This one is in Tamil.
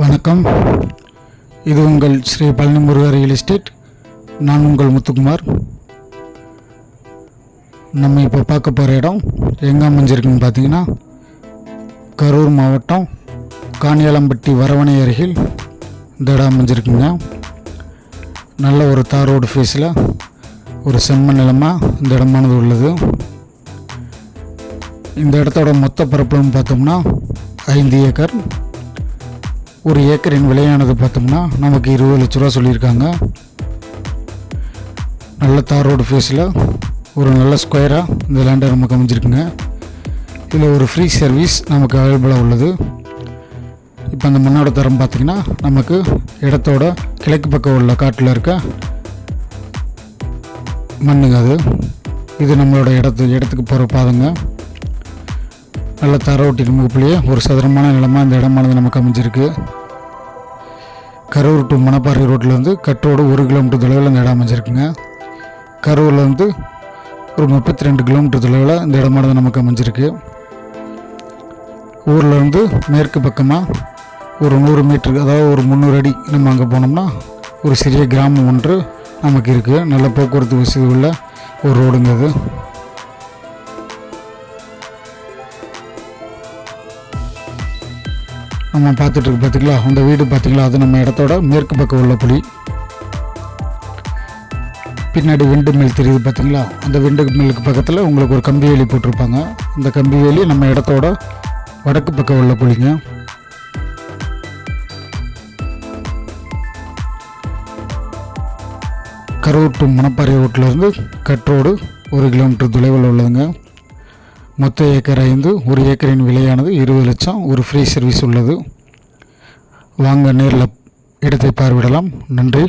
வணக்கம். இது உங்கள் ஸ்ரீ பழனி முருகா ரியல் எஸ்டேட் நான் உங்கள் முத்துக்குமார். நம்ம இப்போ பார்க்க போகிற இடம் எங்கே அமைஞ்சிருக்குன்னு பார்த்தீங்கன்னா கரூர் மாவட்டம் காணியாலம்பட்டி வரவணை அருகில் இந்த இடம் அமைஞ்சிருக்குங்க. நல்ல ஒரு தார் ரோடு ஃபேஸில் ஒரு செம்ம நிலமாக இந்த இடமானது உள்ளது. இந்த இடத்தோட மொத்த பரப்புன்னு பார்த்தோம்னா ஐந்து ஏக்கர். ஒரு ஏக்கரின் விலையானது பார்த்தோம்னா நமக்கு இருபது லட்ச ரூபா சொல்லியிருக்காங்க. நல்ல தார் ரோடு ஃபேஸில் ஒரு நல்ல ஸ்கொயராக இந்த லேண்டை நமக்கு அமைஞ்சிருக்குங்க இதில் ஒரு ஃப்ரீ சர்வீஸ் நமக்கு அவைலபிளாக உள்ளது. இப்போ அந்த மண்ணோட தரம் பார்த்திங்கன்னா நமக்கு இடத்தோட கிழக்கு பக்கம் உள்ள காட்டில் இருக்க மண்ணுங்க அது. இது நம்மளோட இடத்து இடத்துக்கு போகிற பாதைங்க. நல்ல தர ஒட்டின் முகப்புலேயே ஒரு சதுரமான நிலமாக இந்த இடமானது நமக்கு அமைஞ்சிருக்கு. கரூர் டு மணப்பாறை ரோட்டில் வந்து கட்டோடு ஒரு கிலோமீட்டர் தொலைவில் இந்த இடம் அமைஞ்சிருக்குங்க. கரூரில் வந்து ஒரு முப்பத்தி ரெண்டு கிலோமீட்டர் தொலைவில் இந்த இடமானது நமக்கு அமைஞ்சிருக்கு. ஊரில் இருந்து மேற்கு பக்கமாக ஒரு நூறு மீட்டருக்கு அதாவது ஒரு முந்நூறு அடி நம்ம அங்கே போனோம்னா ஒரு சிறிய கிராமம் ஒன்று நமக்கு இருக்குது நல்ல போக்குவரத்து வசதி உள்ள ஒரு ரோடுங்க அது. நம்ம பார்த்துட்டு பார்த்தீங்களா அந்த வீடு பார்த்தீங்களா அது நம்ம இடத்தோட மேற்கு பக்கம் உள்ள புலி. பின்னாடி விண்டு மில் தெரியுது பார்த்தீங்களா அந்த விண்டு மில்லுக்கு பக்கத்தில் உங்களுக்கு ஒரு கம்பி வேலி போட்டிருப்பாங்க. அந்த கம்பி வேலி நம்ம இடத்தோட வடக்கு பக்கம் உள்ள புலிங்க. கரூர் டு மணப்பாறை ரோட்டிலேருந்து கட் ரோடு ஒரு கிலோமீட்டர் தொலைவில் உள்ளதுங்க. மொத்த ஏக்கர் ஐந்து ஒரு ஏக்கரின் விலையானது இருபது லட்சம். ஒரு ஃப்ரீ சர்வீஸ் உள்ளது. வாங்க நேரில் இடத்தை பார்வையிடலாம். நன்றி.